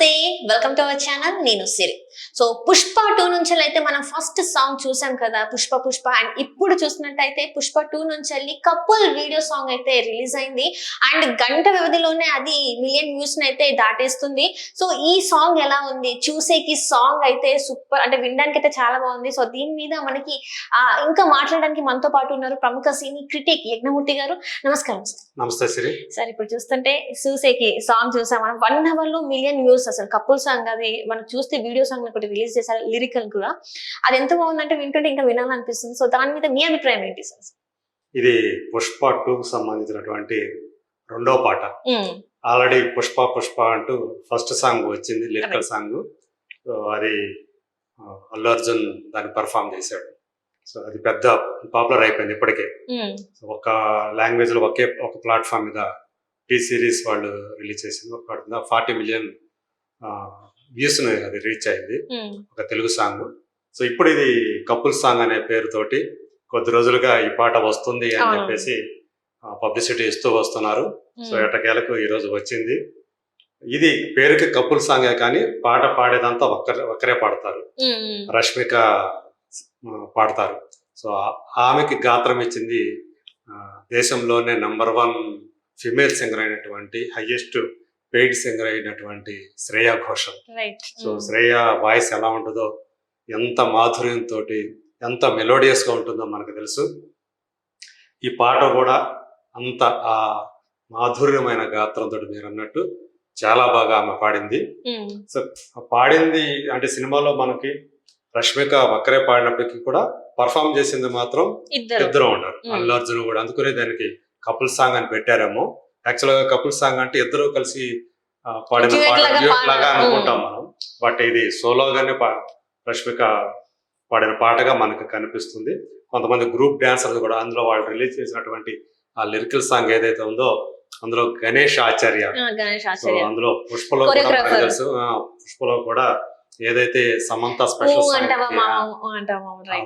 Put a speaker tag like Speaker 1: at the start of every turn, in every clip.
Speaker 1: te నమస్తే welcome to our channel నేను సిరి. So Pushpa two నుంచి అయితే మనం ఫస్ట్ సాంగ్ చూసాం కదా పుష్ప పుష్ప అండ్ ఇప్పుడు చూసినట్టయితే పుష్ప టూ నుంచి వెళ్ళి కపుల్ వీడియో సాంగ్ అయితే రిలీజ్ అయింది. అండ్ గంట వ్యవధిలోనే అది మిలియన్ వ్యూస్ అయితే దాటేస్తుంది. సో ఈ సాంగ్ ఎలా ఉంది? చూసేకి సాంగ్ అయితే సూపర్ అంటే వినడానికి అయితే చాలా బాగుంది. సో దీని మీద మనకి ఇంకా మాట్లాడడానికి మనతో పాటు ఉన్నారు ప్రముఖ సినీ క్రిటిక్ యజ్ఞమూర్తి గారు. నమస్కారం సార్.
Speaker 2: నమస్తే సిరి.
Speaker 1: ఇప్పుడు చూస్తుంటే సూసేకి సాంగ్ చూసాం. మనం వన్ అవర్లో మిలియన్ వ్యూస్ అసలు కపుల్ సాంగ్ అది మనం చూస్తే వీడియో సాంగ్ ఒకటి రిలీజ్ చేశారు లిరికల్ కూడా. అది ఎంత బాగుందంటే వింటుంటే ఇంకా వినాలనిపిస్తుంది. సో దాని మీద మీ అభిప్రాయం ఏంటి సార్?
Speaker 2: ఇది పుష్ప టూకు సంబంధించినటువంటి రెండో పాట. ఆల్రెడీ పుష్ప పుష్ప అంటూ ఫస్ట్ సాంగ్ వచ్చింది లిరికల్ సాంగ్ సో అది అల్లు అర్జున్ దాన్ని పర్ఫామ్ చేశాడు. సో అది పెద్ద పాపులర్ అయిపోయింది ఇప్పటికే. సో ఒక లాంగ్వేజ్లో ఒకే ఒక ప్లాట్ఫామ్ మీద టీ సిరీస్ వాళ్ళు రిలీజ్ చేసింది. ఒక ఫార్టీ మిలియన్ వ్యూస్ అది రీచ్ అయింది. ఒక తెలుగు సాంగ్. సో ఇప్పుడు ఇది కపుల్ సాంగ్ అనే పేరుతోటి కొద్ది రోజులుగా ఈ పాట వస్తుంది అని. చెప్పేసి పబ్లిసిటీ ఇస్తూ వస్తున్నారు. సో ఎటకేలకు ఈ రోజు వచ్చింది. ఇది పేరుకి కపుల్ సాంగే కానీ పాట పాడేదంతా ఒక్కరే ఒక్కరే పాడతారు. రష్మిక పాడతారు. సో ఆమెకి గాత్రం ఇచ్చింది దేశంలోనే నంబర్ వన్ ఫిమేల్ సింగర్ అయినటువంటి హైయెస్ట్ పెయిడ్ సింగర్ అయినటువంటి Shreya Ghoshal
Speaker 1: right
Speaker 2: so
Speaker 1: um,
Speaker 2: Shreya voice ఎలా ఉంటుందో ఎంత మాధుర్యంతో ఎంత మెలోడియస్గా ఉంటుందో మనకు తెలుసు. ఈ పాట కూడా అంత ఆ మాధుర్యమైన గాత్రంతో మీరు అన్నట్టు చాలా బాగా ఆమె పాడింది.
Speaker 1: ఉమ్,
Speaker 2: సో పాడింది అంటే సినిమాలో మనకి రష్మిక ఒక్కరే పాడినప్పటికీ కూడా పర్ఫామ్ చేసింది మాత్రం
Speaker 1: ఇద్దరు.
Speaker 2: ఉన్నారు.
Speaker 1: Hmm.
Speaker 2: అల్లు అర్జున్ కూడా అందుకనే దానికి కపుల్ సాంగ్ అని పెట్టారేమో. యాక్చువల్గా కపుల్ సాంగ్ అంటే ఇద్దరు కలిసి పాడిన పాట
Speaker 1: లాగా
Speaker 2: అనుకుంటాం. మనం. బట్ ఇది సోలోగానే రష్మిక పాడిన పాటగా మనకు కనిపిస్తుంది. కొంతమంది గ్రూప్ డాన్సర్స్ కూడా అందులో వాళ్ళు రిలీజ్ చేసినటువంటి ఆ లిరికల్ సాంగ్ ఏదైతే ఉందో అందులో గణేష్ ఆచార్య. అందులో పుష్పలో తెలుసు. ఆ, పుష్పలో కూడా ఏదైతే సమంత స్పెషల్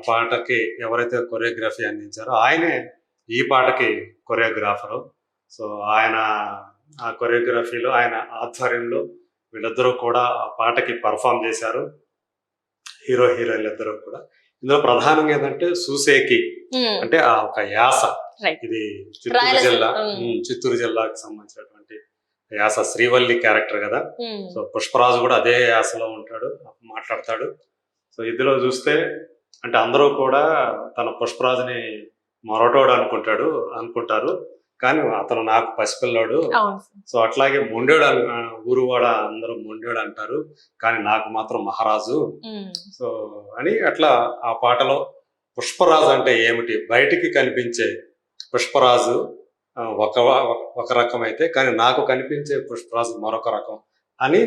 Speaker 2: పాటకి ఎవరైతే కొరియోగ్రఫీ అందించారో ఆయనే ఈ పాటకి కొరియోగ్రాఫరు సో ఆయన ఆ కొరియోగ్రఫీలో ఆయన ఆధ్వర్యంలో వీళ్ళిద్దరూ కూడా ఆ పాటకి పర్ఫామ్ చేశారు. హీరో హీరోయిన్లు ఇద్దరు కూడా. ఇందులో ప్రధానంగా ఏంటంటే సూసేకి అంటే ఆ ఒక యాస. ఇది చిత్తూరు జిల్లా. చిత్తూరు జిల్లాకి సంబంధించినటువంటి యాస శ్రీవల్లి క్యారెక్టర్ కదా. సో పుష్పరాజు కూడా అదే యాసలో ఉంటాడు మాట్లాడతాడు. సో ఇందులో చూస్తే అంటే అందరూ కూడా తన పుష్పరాజుని మొరటోడు అనుకుంటాడు అనుకుంటారు. కానీ అతను నాకు పసిపిల్లాడు. సో అట్లాగే మొండేడు అను ఊరువాడ అందరూ మొండేడు అంటారు. కానీ నాకు మాత్రం మహారాజు. సో అని అట్లా ఆ పాటలో పుష్పరాజు అంటే ఏమిటి? బయటికి కనిపించే పుష్పరాజు ఒక ఒక రకం అయితే కానీ నాకు కనిపించే పుష్పరాజు మరొక రకం అని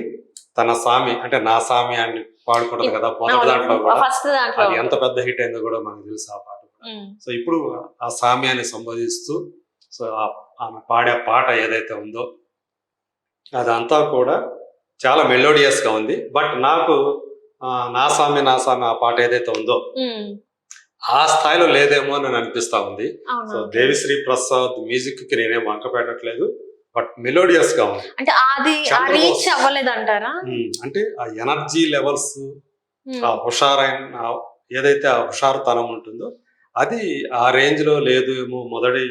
Speaker 2: తన సామి అంటే నా సామి అని పాడుకుంటది కదా మొదటి దాంట్లో కూడా. అది ఎంత పెద్ద హిట్ అయిందో కూడా మనకు తెలుసు ఆ పాట సో ఇప్పుడు ఆ సామ్యాన్ని సంబోధిస్తూ సో ఆ- ఆమె పాడే పాట ఏదైతే ఉందో అదంతా కూడా చాలా మెలోడియస్గా ఉంది. బట్ నాకు నా సామి నా సామి ఆ పాట ఏదైతే ఉందో ఆ స్థాయిలో లేదేమో అని అనిపిస్తా ఉంది. సో దేవిశ్రీ ప్రసాద్ మ్యూజిక్కి నేనేం వంక పెట్టట్లేదు. బట్ మెలోడియస్గా ఉంది.
Speaker 1: అంటే అది. రీచ్ అవ్వలేదు అంటారా
Speaker 2: అంటే ఆ ఎనర్జీ లెవెల్స్ ఆ హుషారైన ఏదైతే ఆ హుషారుతనం ఉంటుందో అది ఆ రేంజ్లో లేదు ఏమో మొదటి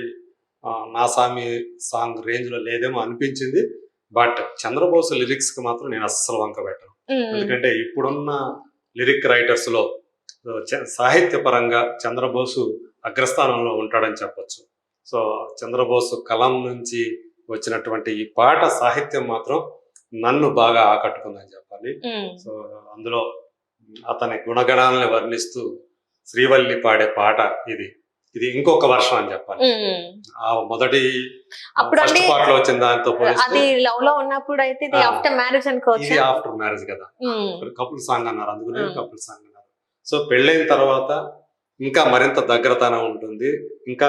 Speaker 2: నా సామి సాంగ్ రేంజ్లో లేదేమో అనిపించింది. బట్ చంద్రబోస్ లిరిక్స్కి మాత్రం నేను అస్సలు వంక పెట్టను. ఎందుకంటే ఇప్పుడున్న లిరిక్ రైటర్స్లో సో, చ- సాహిత్యపరంగా చంద్రబోసు అగ్రస్థానంలో ఉంటాడని చెప్పొచ్చు. సో చంద్రబోసు కలం నుంచి వచ్చినటువంటి ఈ పాట సాహిత్యం మాత్రం నన్ను బాగా ఆకట్టుకుందని చెప్పాలి. సో అందులో అతని గుణగణాలను వర్ణిస్తూ శ్రీవల్లి పాడే పాట ఇది. ఇది ఇంకొక వర్షం అని చెప్పాలి. ఆ మొదటి ఫస్ట్ పార్ట్లో వచ్చిన దాంతో
Speaker 1: అది లవ్లో ఉన్నప్పుడు అయితే ఇది. ఆఫ్టర్ మ్యారేజ్ అనుకోవచ్చు?
Speaker 2: ఇది ఆఫ్టర్ మ్యారేజ్ కదా. కపుల్ సాంగ్ అన్నారు అందుకనే. కపుల్ సాంగ్ అన్నారు. సో పెళ్ళైన తర్వాత ఇంకా మరింత దగ్గరతనం ఉంటుంది. ఇంకా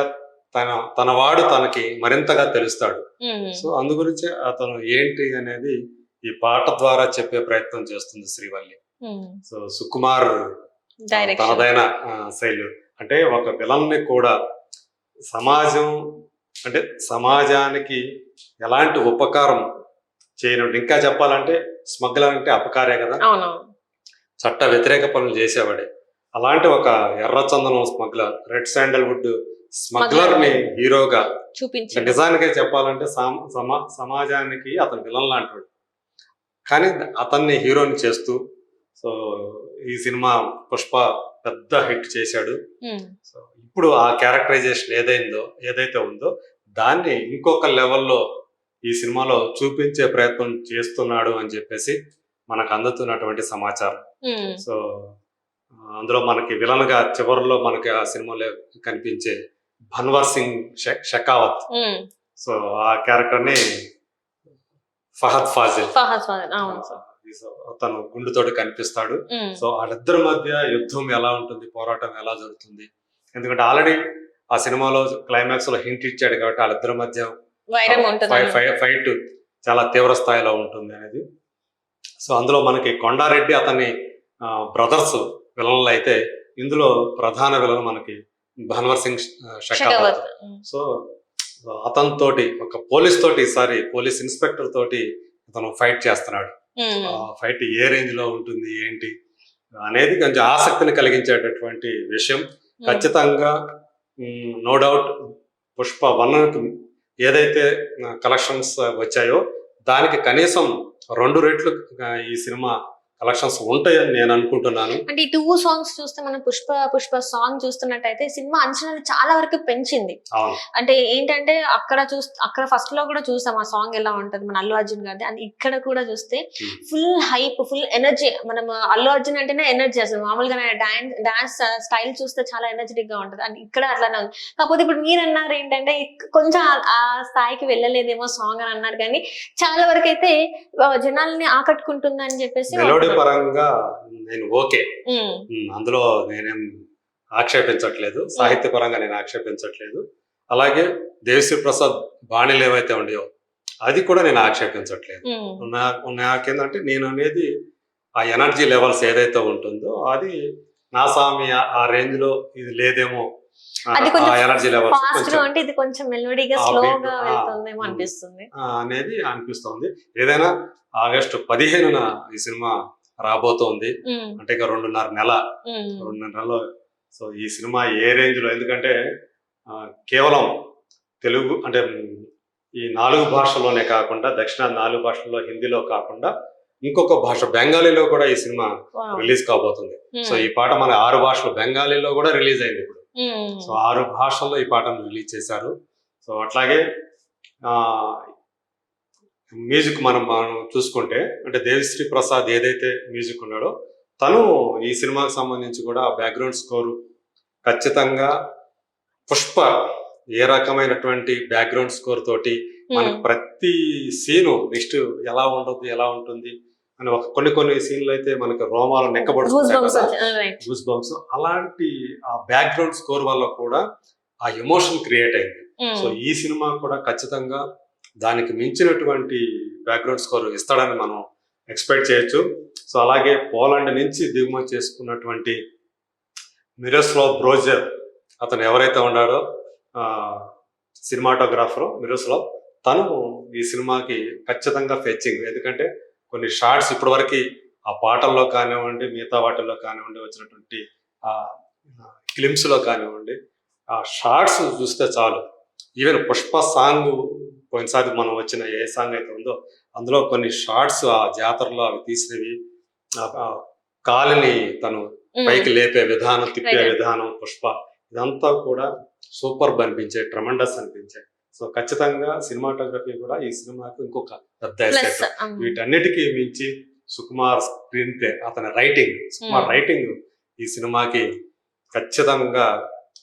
Speaker 2: తన తన వాడు తనకి మరింతగా తెలుస్తాడు. సో అందు గురించి అతను ఏంటి అనేది ఈ పాట ద్వారా చెప్పే ప్రయత్నం చేస్తుంది శ్రీవల్లి. సో సుకుమార్ తనదైన శైలి. అంటే ఒక విలన్ని కూడా సమాజం అంటే సమాజానికి ఎలాంటి ఉపకారం చేయనట్టు ఇంకా చెప్పాలంటే స్మగ్లర్ అంటే అపకారే కదా. చట్ట వ్యతిరేక పనులు చేసేవాడే. అలాంటి ఒక ఎర్రచందనం స్మగ్లర్ రెడ్ శాండల్వుడ్ స్మగ్లర్. ని హీరోగా
Speaker 1: చూపించారు
Speaker 2: నిజానికే చెప్పాలంటే సామ- సమా సమాజానికి అతను విలన్ లాంటివాడు. కానీ అతన్ని హీరోని చేస్తూ సో ఈ సినిమా పుష్ప పెద్ద హిట్ చేశాడు. సో ఇప్పుడు ఆ క్యారెక్టరైజేషన్ ఏదైందో ఏదైతే ఉందో దాన్ని ఇంకొక లెవెల్లో ఈ సినిమాలో చూపించే ప్రయత్నం చేస్తున్నాడు అని చెప్పేసి మనకు అందుతున్నటువంటి సమాచారం. సో అందులో మనకి విలన్గా చివరిలో మనకి ఆ సినిమాలో కనిపించే భన్వర్ సింగ్ షెకావత్. సో ఆ క్యారెక్టర్ని ఫహద్ ఫాజిల్.
Speaker 1: ఫహద్ ఫాజిల్ అవును
Speaker 2: తను గుండుతోటి కనిపిస్తాడు. సో వాళ్ళిద్దరి మధ్య యుద్ధం ఎలా ఉంటుంది? పోరాటం ఎలా జరుగుతుంది? ఎందుకంటే ఆల్రెడీ ఆ సినిమాలో క్లైమాక్స్లో హింట్ ఇచ్చాడు కాబట్టి వాళ్ళిద్దరి మధ్య ఫైట్ చాలా తీవ్ర స్థాయిలో ఉంటుంది అనేది. సో అందులో మనకి కొండారెడ్డి అతని బ్రదర్స్ విలన్లు అయితే ఇందులో ప్రధాన విలన్ మనకి భన్వర్ సింగ్ షెకావత్ సో అతనితోటి ఒక పోలీస్ తోటి ఈసారి పోలీస్ ఇన్స్పెక్టర్ తోటి అతను ఫైట్ చేస్తున్నాడు. ఫైట్ ఏ రేంజ్లో ఉంటుంది ఏంటి అనేది కొంచెం ఆసక్తిని కలిగించేటటువంటి విషయం. ఖచ్చితంగా నో డౌట్ పుష్ప వన్ ఏదైతే కలెక్షన్స్ వచ్చాయో దానికి కనీసం రెండు రెట్లు ఈ సినిమా కలెక్షన్స్ ఉంటాయని నేను అనుకుంటున్నాను.
Speaker 1: అంటే ఈ టూ సాంగ్స్ చూస్తే మనం పుష్ప పుష్ప సాంగ్ చూస్తున్నట్టయితే సినిమా అంచనాలు చాలా వరకు పెంచింది. అంటే ఏంటంటే అక్కడ చూస్ అక్కడ ఫస్ట్లో కూడా చూసాం ఆ సాంగ్ ఎలా ఉంటది మన అల్లు అర్జున్ గారిది. అండ్ ఇక్కడ కూడా చూస్తే. ఫుల్ హైప్ ఫుల్ ఎనర్జీ మనం అల్లు అర్జున్ అంటేనే ఎనర్జీ అసలు. మామూలుగా డాన్స్ డాన్స్ స్టైల్ చూస్తే చాలా ఎనర్జెటిక్గా ఉంటది. అండ్ ఇక్కడ అట్లానే ఉంది. కాకపోతే ఇప్పుడు మీరు అన్నారు ఏంటంటే కొంచెం ఆ- స్థాయికి వెళ్ళలేదేమో సాంగ్ అని అన్నారు. కానీ చాలా వరకు అయితే జనాల్ని ఆకట్టుకుంటుంది అని చెప్పేసి
Speaker 2: మెలోడీ పరంగా నేను ఓకే. అందులో నేనేం ఆక్షేపించట్లేదు. సాహిత్య పరంగా నేను ఆక్షేపించట్లేదు. అలాగే దేవిశ్రీ ప్రసాద్ బాణీలు ఏవైతే ఉండేవో అది కూడా నేను ఆక్షేపించట్లేదు. నాకేందంటే నేను అనేది ఆ ఎనర్జీ లెవెల్స్ ఏదైతే ఉంటుందో అది నా స్వామి ఆ- రేంజ్లో ఇది లేదేమో. ఎనర్జీ లెవెల్స్
Speaker 1: ఫాస్ట్
Speaker 2: కొంచెం
Speaker 1: ఇది మెలోడీగా స్లోగా వెళ్తుందేమో. అనిపిస్తుంది.
Speaker 2: అనేది అనిపిస్తోంది. ఏదైనా ఆగస్టు పదిహేనున ఈ సినిమా రాబోతోంది. అంటే ఇక రెండున్నర నెల. రెండున్నర నెలలో. సో ఈ సినిమా ఏ రేంజ్లో ఎందుకంటే కేవలం తెలుగు అంటే ఈ నాలుగు భాషల్లోనే కాకుండా దక్షిణ నాలుగు భాషల్లో హిందీలో కాకుండా ఇంకొక భాష బెంగాలీలో కూడా ఈ సినిమా. రిలీజ్ కాబోతుంది. సో ఈ పాట మన ఆరు భాషలు బెంగాలీలో కూడా రిలీజ్ అయింది ఇప్పుడు. సో ఆరు భాషల్లో ఈ పాటను రిలీజ్ చేశారు. సో అట్లాగే మ్యూజిక్ మనం మనం చూసుకుంటే అంటే దేవిశ్రీ ప్రసాద్ ఏదైతే మ్యూజిక్ ఉన్నాడో తను ఈ సినిమాకి సంబంధించి కూడా బ్యాక్గ్రౌండ్ స్కోరు ఖచ్చితంగా పుష్ప ఏ రకమైనటువంటి బ్యాక్గ్రౌండ్ స్కోర్ తోటి మనకు
Speaker 1: ఉమ్,
Speaker 2: ప్రతి సీను నెక్స్ట్ ఎలా ఉండదు ఎలా ఉంటుంది అని ఒక కొన్ని కొన్ని సీన్లు అయితే మనకి రోమాలు నెక్కబడుతుంది బంప్స్ అలాంటి ఆ బ్యాక్గ్రౌండ్ స్కోర్ వల్ల కూడా ఆ ఎమోషన్ క్రియేట్ అయింది. సో ఈ సినిమా కూడా ఖచ్చితంగా దానికి మించినటువంటి బ్యాక్గ్రౌండ్ స్కోర్ ఇస్తాడని మనం ఎక్స్పెక్ట్ చేయొచ్చు. సో అలాగే పోలాండ్ నుంచి దిగుమతి చేసుకున్నటువంటి మిరోస్లావ్ బ్రోజర్ అతను ఎవరైతే ఉన్నాడో సినిమాటోగ్రాఫర్ మిరోస్లో తను ఈ సినిమాకి ఖచ్చితంగా ఫెచ్చింగ్ ఎందుకంటే కొన్ని షార్ట్స్ ఇప్పటివరకు ఆ పాటల్లో కానివ్వండి మిగతా వాటిల్లో కానివ్వండి వచ్చినటువంటి ఆ క్లిమ్స్లో కానివ్వండి ఆ షార్ట్స్ చూస్తే చాలు. ఈవెన్ పుష్ప సాంగ్ పోయినసారి మనం వచ్చిన ఏ సాంగ్ అయితే ఉందో అందులో కొన్ని షార్ట్స్ ఆ జాతరలో అవి తీసినవి. కాలిని తను పైకి లేపే విధానం తిప్పే. విధానం పుష్ప ఇదంతా కూడా సూపర్ అనిపించే ట్రమండస్ అనిపించే. సో ఖచ్చితంగా సినిమాటోగ్రఫీ కూడా ఈ సినిమాకు ఇంకొక పెద్ద వీటన్నిటికీ మించి సుకుమార్ స్క్రీన్ ప్లే అతని రైటింగ్ సుకుమార్. రైటింగ్ ఈ సినిమాకి ఖచ్చితంగా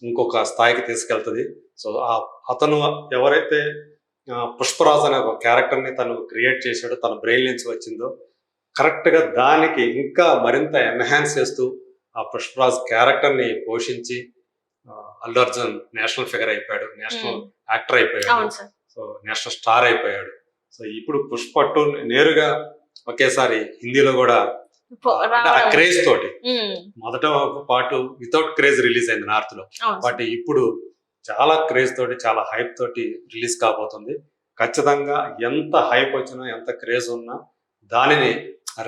Speaker 2: ఇంకొక స్థాయికి తీసుకెళ్తుంది. సో ఆ అతను ఎవరైతే పుష్పరాజ్ అనే ఒక క్యారెక్టర్ని తను క్రియేట్ చేశాడో తన బ్రెయిన్ నుంచి వచ్చిందో. కరెక్ట్గా దానికి ఇంకా మరింత ఎన్హాన్స్ చేస్తూ ఆ పుష్పరాజ్ క్యారెక్టర్ని పోషించి అల్లు అర్జున్ నేషనల్ ఫిగర్ అయిపోయాడు నేషనల్ యాక్టర్ అయిపోయాడు. సో నేషనల్ స్టార్ అయిపోయాడు. సో ఇప్పుడు పుష్ప టూ నేరుగా ఒకేసారి హిందీలో కూడా. క్రేజ్ తోటి. మొదట పాటు వితౌట్ క్రేజ్ రిలీజ్ అయింది
Speaker 1: నార్త్లో.
Speaker 2: బట్ ఇప్పుడు చాలా క్రేజ్ తోటి చాలా హైప్ తోటి రిలీజ్ కాబోతుంది. ఖచ్చితంగా ఎంత హైప్ వచ్చినా ఎంత క్రేజ్ ఉన్నా దానిని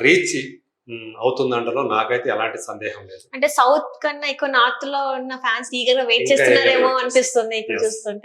Speaker 2: రీచ్ అవుతుందంటలో నాకైతే ఎలాంటి సందేహం లేదు.
Speaker 1: అంటే సౌత్ కన్నా ఎక్కువ నార్త్లో ఉన్న ఫ్యాన్స్ ఈగర్ వెయిట్ చేస్తున్నారేమో అనిపిస్తుంది
Speaker 2: Yes.
Speaker 1: చూస్తుంటే.